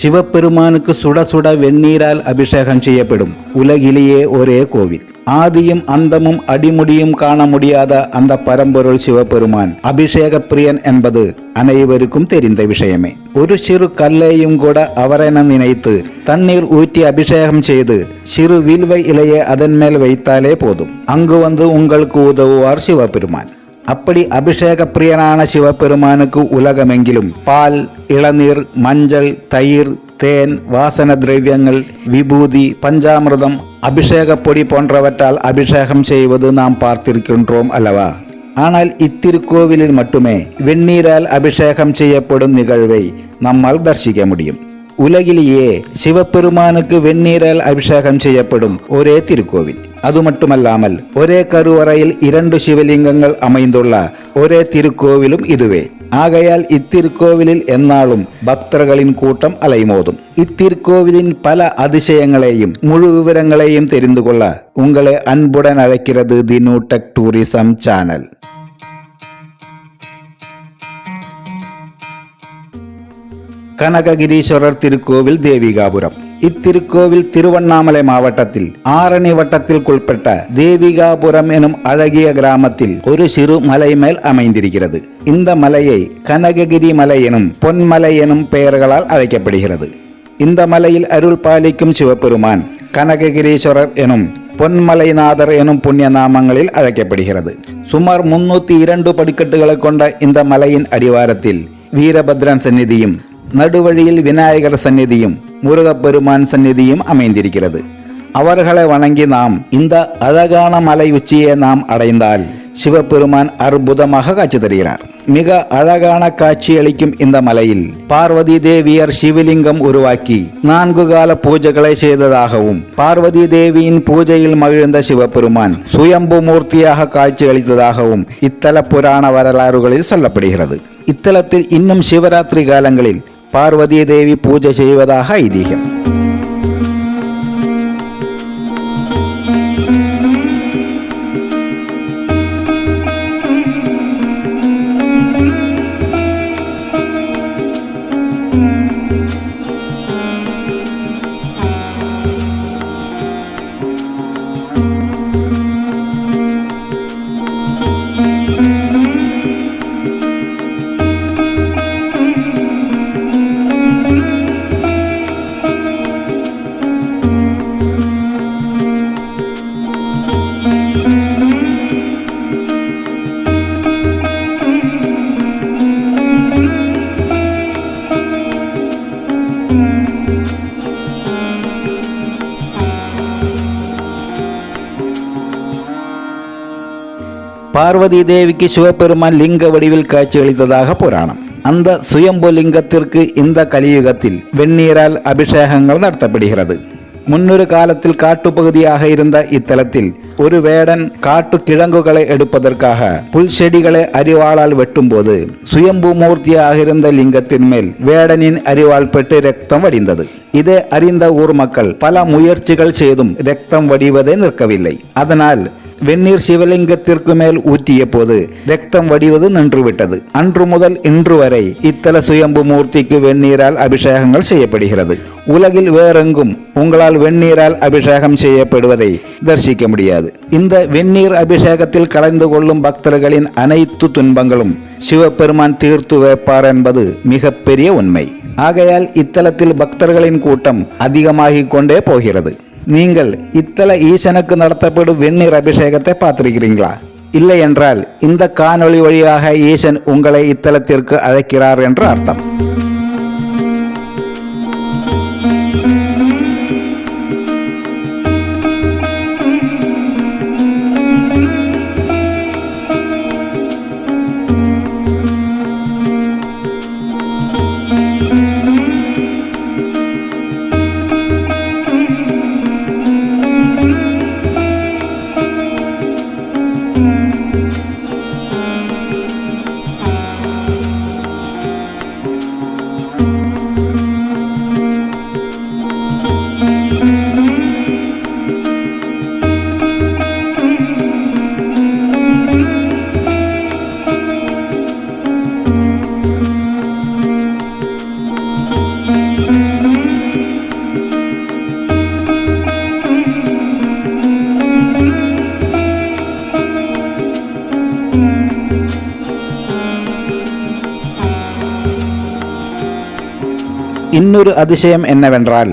சிவபெருமானுக்கு சுட சுட வெந்நீரால் அபிஷேகம் செய்யப்படும். உலகிலேயே ஒரே கோவில். ஆதியும் அந்தமும் அடிமுடியும் காண முடியாத அந்த பரம்பொருள் சிவபெருமான் அபிஷேக பிரியன் என்பது அனைவருக்கும் தெரிந்த விஷயமே. ஒரு சிறு கல்லையும் கூட அவரென நினைத்து தண்ணீர் ஊற்றி அபிஷேகம் செய்து சிறு வில்வ இலையை அதன் மேல் வைத்தாலே போதும். அங்கு வந்து உங்களுக்கு உதவுவார் சிவபெருமான். அப்படி அபிஷேக பிரியனான சிவபெருமானுக்கு உலகமெங்கிலும் பால் இளநீர் மஞ்சள் தயிர் தேன் வாசன திரவியங்கள் விபூதி பஞ்சாமிரதம் அபிஷேக பொடி போன்றவற்றால் அபிஷேகம் செய்வது நாம் பார்த்திருக்கின்றோம் அல்லவா? ஆனால் இத்திருக்கோவிலில் மட்டுமே வெந்நீரால் அபிஷேகம் செய்யப்படும் நிகழ்வை நம்மால் தரிசிக்க முடியும். உலகிலேயே சிவபெருமானுக்கு வெந்நீரால் அபிஷேகம் செய்யப்படும் ஒரே திருக்கோவில். அது மட்டுமல்லாமல் ஒரே கருவறையில் இரண்டு சிவலிங்கங்கள் அமைந்துள்ள ஒரே திருக்கோவிலும் இதுவே. ஆகையால் இத்திருக்கோவிலில் எந்நாளும் பக்தர்களின் கூட்டம் அலைமோதும். இத்திருக்கோவிலின் பல அதிசயங்களையும் முழு விவரங்களையும் தெரிந்து கொள்ள உங்களை அன்புடன் அழைக்கிறது தி நூடெக் டூரிசம் சேனல். கனககிரீஸ்வரர் திருக்கோவில் தேவிகாபுரம். இத்திருக்கோவில் திருவண்ணாமலை மாவட்டத்தில் ஆரணி வட்டத்திற்குட்பட்ட தேவிகாபுரம் எனும் அழகிய கிராமத்தில் ஒரு சிறு மலை மேல் அமைந்திருக்கிறது. இந்த மலையை கனககிரி மலை எனும் பொன்மலை எனும் பெயர்களால் அழைக்கப்படுகிறது. இந்த மலையில் அருள் பாலிக்கும் சிவபெருமான் கனககிரீஸ்வரர் எனும் பொன்மலைநாதர் எனும் புண்ணிய நாமங்களில் அழைக்கப்படுகிறது. சுமார் முன்னூத்தி இரண்டு படிக்கட்டுகளை கொண்ட இந்த மலையின் அடிவாரத்தில் வீரபத்ரன் சந்நிதியும் நடுவழியில் விநாயகர் சந்நிதியும் முருகப்பெருமான் சந்நிதியும் அமைந்திருக்கிறது. அவர்களை வணங்கி நாம் இந்த அழகான மலை உச்சியை நாம் அடைந்தால் சிவபெருமான் அற்புதமாக காட்சி தருகிறார். மிக அழகான காட்சியளிக்கும் இந்த மலையில் பார்வதி தேவியர் சிவலிங்கம் உருவாக்கி நான்கு கால பூஜைகளை செய்ததாகவும் பார்வதி தேவியின் பூஜையில் மகிழ்ந்த சிவபெருமான் சுயம்பு மூர்த்தியாக காட்சியளித்ததாகவும் இத்தல புராண வரலாறுகளில் சொல்லப்படுகிறது. இத்தலத்தில் இன்னும் சிவராத்திரி காலங்களில் पार्वती देवी पूजा ऐतिह्यम பார்வதி தேவிக்கு சிவபெருமான் லிங்க வடிவில் காட்சியளித்ததாக புராணம். அந்த சுயம்பு லிங்கத்திற்கு இந்த கலியுகத்தில் வெந்நீரால் அபிஷேகங்கள் நடத்தப்படுகிறது. முன்னொரு காலத்தில் காட்டுப்பகுதியாக இருந்த இத்தலத்தில் ஒரு வேடன் காட்டு கிழங்குகளை எடுப்பதற்காக புல் செடிகளை அரிவாளால் வெட்டும்போது சுயம்பு மூர்த்தியாக இருந்த லிங்கத்தின் மேல் வேடனின் அரிவாள் பெற்று ரத்தம் வடிந்தது. இதை அறிந்த ஊர் மக்கள் பல முயற்சிகள் செய்தும் ரத்தம் வடிவதே நிற்கவில்லை. அதனால் வெந்நீர் சிவலிங்கத்திற்கு மேல் ஊற்றிய போது ரத்தம் வடிவது நின்றுவிட்டது. அன்று முதல் இன்று வரை இத்தல சுயம்பு மூர்த்திக்கு வெந்நீரால் அபிஷேகங்கள் செய்யப்படுகிறது. உலகில் வேறெங்கும் உங்களால் வெந்நீரால் அபிஷேகம் செய்யப்படுவதை தரிசிக்க முடியாது. இந்த வெந்நீர் அபிஷேகத்தில் கலந்து கொள்ளும் பக்தர்களின் அனைத்து துன்பங்களும் சிவபெருமான் தீர்த்து வைப்பார் என்பது மிகப்பெரிய உண்மை. ஆகையால் இத்தலத்தில் பக்தர்களின் கூட்டம் அதிகமாகிக் கொண்டே போகிறது. நீங்கள் இத்தல ஈசனுக்கு நடத்தப்படும் வெந்நீர் அபிஷேகத்தை பார்த்திருக்கிறீங்களா? இல்லை என்றால் இந்த காணொளி வழியாக ஈசன் உங்களை இத்தலத்திற்கு அழைக்கிறார் என்று அர்த்தம். இன்னொரு அதிசயம் என்னவென்றால்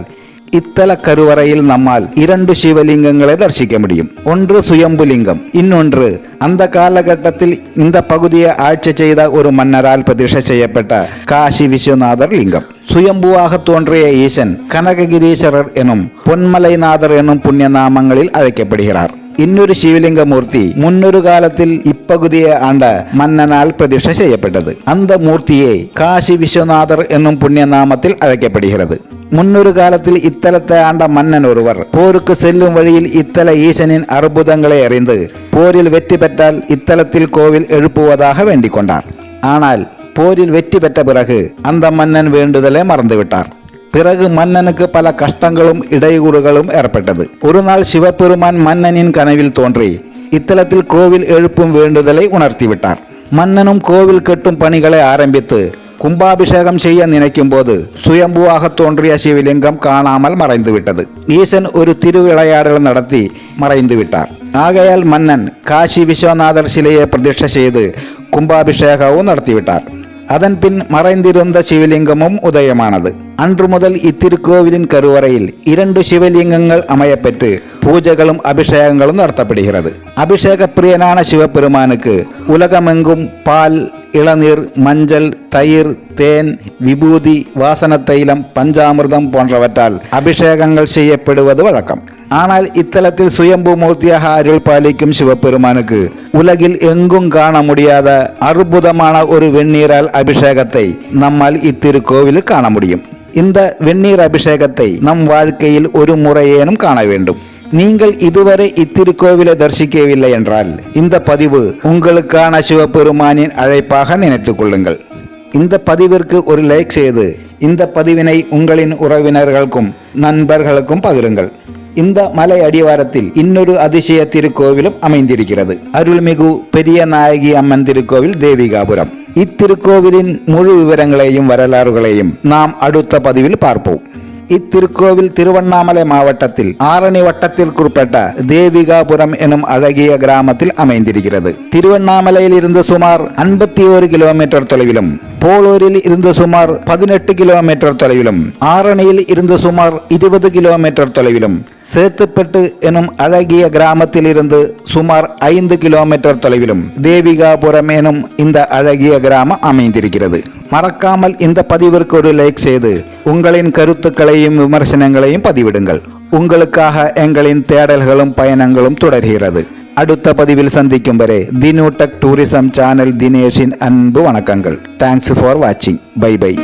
இத்தல கருவறையில் நம்மால் இரண்டு சிவலிங்கங்களை தரிசிக்க முடியும். ஒன்று சுயம்புலிங்கம் இன்னொன்று அந்த காலகட்டத்தில் இந்த பகுதியை ஆட்சி செய்த ஒரு மன்னரால் பிரதிஷ்டை செய்யப்பட்ட காசி விஸ்வநாதர் லிங்கம். சுயம்புவாக தோன்றிய ஈசன் கனககிரீஸ்வரர் எனும் பொன்மலைநாதர் எனும் புண்ணிய நாமங்களில் அழைக்கப்படுகிறார். இன்னொரு சிவலிங்க மூர்த்தி முன்னொரு காலத்தில் இப்பகுதியை ஆண்ட மன்னனால் பிரதிஷ்டை செய்யப்பட்டது. அந்த மூர்த்தியே காசி விஸ்வநாதர் என்னும் புண்ணியநாமத்தில் அழைக்கப்படுகிறது. முன்னொரு காலத்தில் இத்தலத்தை ஆண்ட மன்னன் ஒருவர் போருக்கு செல்லும் வழியில் இத்தல ஈசனின் அற்புதங்களை அறிந்து போரில் வெற்றி பெற்றால் இத்தலத்தில் கோவில் எழுப்புவதாக வேண்டிக் கொண்டார். ஆனால் போரில் வெற்றி பெற்ற பிறகு அந்த மன்னன் வேண்டுதலை மறந்துவிட்டார். பிறகு மன்னனுக்கு பல கஷ்டங்களும் இடையூறுகளும் ஏற்பட்டது. ஒரு நாள் சிவபெருமான் மன்னனின் கனவில் தோன்றி இத்தலத்தில் கோவில் எழுப்பும் வேண்டுதலை உணர்த்திவிட்டார். மன்னனும் கோவில் கட்டும் பணிகளை ஆரம்பித்து கும்பாபிஷேகம் செய்ய நினைக்கும் போது சுயம்புவாக தோன்றிய சிவலிங்கம் காணாமல் மறைந்துவிட்டது. ஈசன் ஒரு திருவிளையாடல் நடத்தி மறைந்துவிட்டார். ஆகையால் மன்னன் காசி விஸ்வநாதர் சிலையை பிரதிஷ்ட செய்து கும்பாபிஷேகமும் நடத்திவிட்டார். அதன் பின் மறைந்திருந்த சிவலிங்கமும் உதயமானது. அன்று முதல் இத்திருக்கோவிலின் கருவறையில் இரண்டு சிவலிங்கங்கள் அமையப்பெற்று பூஜைகளும் அபிஷேகங்களும் நடத்தப்படுகிறது. அபிஷேக பிரியனான சிவபெருமானுக்கு உலகமெங்கும் பால் இளநீர் மஞ்சள் தயிர் தேன் விபூதி வாசன தைலம் பஞ்சாமிர்தம் போன்றவற்றால் அபிஷேகங்கள் செய்யப்படுவது வழக்கம். ஆனால் இத்தலத்தில் சுயம்பு மூர்த்தியாக அருள் பாலிக்கும் சிவபெருமானுக்கு உலகில் எங்கும் காண முடியாத அற்புதமான ஒரு வெந்நீரால் அபிஷேகத்தை நம்மால் இத்திருக்கோவிலில் காண முடியும். இந்த வெந்நீர் அபிஷேகத்தை நம் வாழ்க்கையில் ஒரு முறையேனும் காண வேண்டும். நீங்கள் இதுவரை இத்திருக்கோவிலை தரிசிக்கவில்லை என்றால் இந்த பதிவு உங்களுக்கான சிவபெருமானின் அழைப்பாக நினைத்துக் கொள்ளுங்கள். இந்த பதிவிற்கு ஒரு லைக் செய்து இந்த பதிவினை உங்களின் உறவினர்களுக்கும் நண்பர்களுக்கும் பகிருங்கள். இந்த மலை அடிவாரத்தில் இன்னொரு அதிசய திருக்கோவிலும் அமைந்திருக்கிறது. அருள்மிகு பெரிய நாயகி அம்மன் திருக்கோவில் தேவிகாபுரம். இத்திருக்கோவிலின் முழு விவரங்களையும் வரலாறுகளையும் நாம் அடுத்த பதிவில் பார்ப்போம். இத்திருக்கோவில் திருவண்ணாமலை மாவட்டத்தில் ஆரணி வட்டத்திற்குட்பட்ட தேவிகாபுரம் எனும் அழகிய கிராமத்தில் அமைந்திருக்கிறது. திருவண்ணாமலையில் இருந்து சுமார் ஐம்பத்தி ஒரு கிலோமீட்டர் தொலைவிலும் போலூரில் இருந்து சுமார் பதினெட்டு கிலோமீட்டர் தொலைவிலும் ஆரணியில் இருந்து சுமார் இருபது கிலோமீட்டர் தொலைவிலும் சேத்துப்பட்டு எனும் அழகிய கிராமத்தில் இருந்து சுமார் ஐந்து கிலோமீட்டர் தொலைவிலும் தேவிகாபுரம் எனும் இந்த அழகிய கிராமம் அமைந்திருக்கிறது. மறக்காமல் இந்த பதிவிற்கு ஒரு லைக் செய்து உங்களின் கருத்துக்களையும் விமர்சனங்களையும் பதிவிடுங்கள். உங்களுக்காக எங்களின் தேடல்களும் பயணங்களும் தொடர்கிறது. அடுத்த பதிவில் சந்திக்கும் வரை தினு டெக் டூரிசம் சேனல் தினேஷின் அன்பு வணக்கங்கள் தேங்க்ஸ் ஃபார் வாட்சிங் பை பை